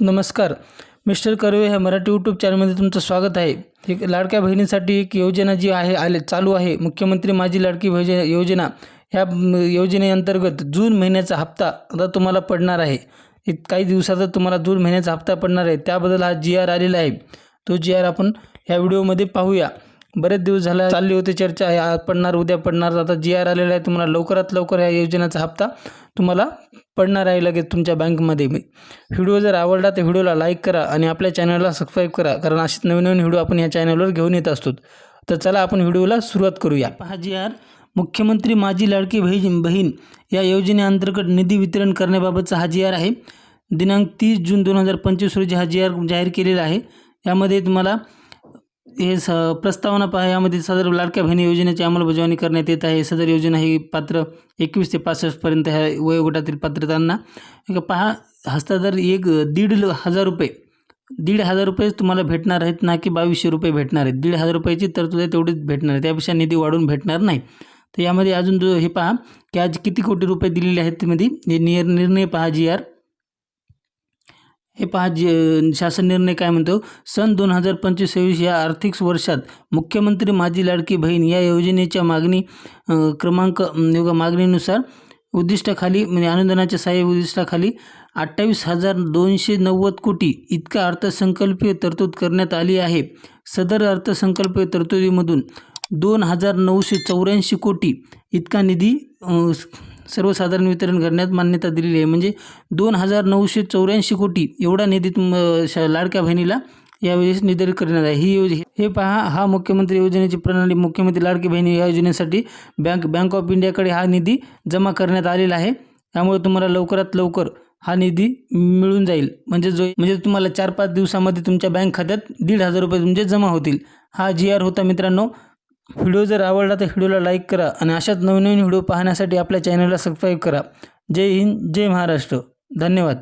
नमस्कार. मिस्टर कर्वे ह्या मराठी यूट्यूब चॅनलमध्ये तुमचं स्वागत आहे. एक लाडक्या बहिणीसाठी एक योजना जी आहे आले चालू आहे. मुख्यमंत्री माझी लाडकी भोज योजना. ह्या योजनेअंतर्गत जून महिन्याचा हप्ता आता तुम्हाला पडणार आहे. एक काही दिवसातच तुम्हाला जून महिन्याचा हप्ता पडणार आहे. त्याबद्दल हा जी आर आलेला आहे. तो जी आर आपण ह्या व्हिडिओमध्ये पाहूया. बरेच दिवस झाला चालली होती चर्चा आहे पडणार उद्या पडणार. आता जी आर आलेला आहे तुम्हाला लवकरात लवकर ह्या योजनेचा हप्ता तुम्हाला पडणार आहे लगेच तुमच्या बँकमध्ये. व्हिडिओ जर आवडला तर व्हिडिओला लाईक करा आणि आपल्या चॅनलला सबस्क्राईब करा कारण असेच नवीन नवीन व्हिडिओ आपण या चॅनलवर घेऊन येत असतो. तर चला आपण व्हिडिओला सुरुवात करूया. पहा जी आर मुख्यमंत्री माझी लाडकी बहीण बहीण या योजनेअंतर्गत निधी वितरण करण्याबाबतचा हा जी आर आहे. दिनांक तीस जून दोन हजार पंचवीस रोजी हा जी आर जाहीर केलेला आहे. यामध्ये तुम्हाला हे स प्रस्तावना पहा यामध्ये सदर लाडक्या बहिणी योजनेची अंमलबजावणी करण्यात येत आहे. सदर योजना ही पात्र एकवीस ते पासष्टपर्यंत ह्या वयोगटातील पात्रतांना. पहा हस्तादर एक दीड ल- हजार रुपये. दीड हजार रुपयेच तुम्हाला भेटणार आहेत ना की बावीसशे रुपये भेटणार आहेत. दीड हजार रुपयाची तरतूद आहे तेवढीच भेटणार आहे. त्यापेक्षा निधी वाढून भेटणार नाही. तर यामध्ये अजून जो हे पहा की आज किती कोटी रुपये दिलेले आहेत त्यामध्ये हे निर निर्णय पहा जी आर. हे पहा जे शासन निर्णय काय म्हणतो? सन दोन हजार पंचवीस सव्वीस या आर्थिक वर्षात मुख्यमंत्री माझी लाडकी बहीण या योजनेच्या मागणी क्रमांक योग मागणीनुसार उद्दिष्टाखाली म्हणजे अनुदानाच्या सहाय्य उद्दिष्टाखाली अठ्ठावीस हजार दोनशे नव्वद कोटी इतका अर्थसंकल्पीय तरतूद करण्यात आली आहे. सदर अर्थसंकल्पीय तरतुदीमधून दोन हजार नऊशे चौऱ्याऐंशी कोटी इतका निधी सर्वसाधारण वितरण करण्यात मान्यता दिलेली आहे. म्हणजे दोन हजार नऊशे चौऱ्याऐंशी कोटी एवढा निधी तुम लाडक्या बहिणीला यावेळेस निर्धारित करण्यात आहे ही योजना हे पहा हा मुख्यमंत्री योजनेची प्रणाली मुख्यमंत्री लाडकी बहिणी या योजनेसाठी बँक बँक ऑफ इंडियाकडे हा निधी जमा करण्यात आलेला आहे. त्यामुळे तुम्हाला लवकरात लवकर हा निधी मिळून जाईल. म्हणजे जो म्हणजे तुम्हाला चार पाच दिवसामध्ये तुमच्या बँक खात्यात दीड हजार रुपये तुमचे जमा होतील. हा जी आर होता मित्रांनो. व्हिडिओ जर आवडला तर व्हिडिओला लाईक करा आणि अशाच नवनवीन व्हिडिओ पाहण्यासाठी आपल्या चॅनलला सबस्क्राईब करा. जय हिंद जय महाराष्ट्र. धन्यवाद.